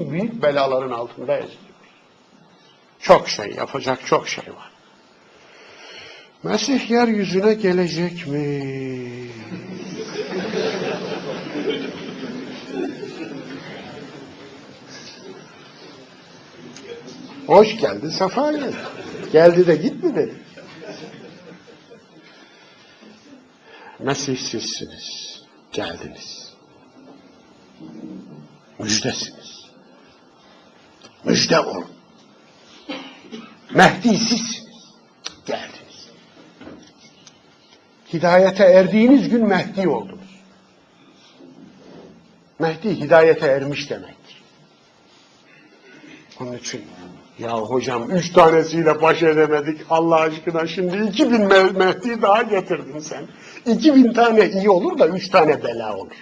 büyük belaların altında eziliyor. Çok şey yapacak çok şey var. Mesih yeryüzüne gelecek mi? Hoş geldi, sefa geldi. Geldi de gitmedi. Mesih sizsiniz. Geldiniz. Müjdesiniz. Müjde olun. Mehdi sizsiniz. Geldiniz. Hidayete erdiğiniz gün Mehdi oldunuz. Mehdi hidayete ermiş demektir. Onun için ya hocam üç tanesiyle baş edemedik Allah aşkına şimdi iki bin Me- Mehdi daha getirdin sen. İki bin tane iyi olur da üç tane bela olur.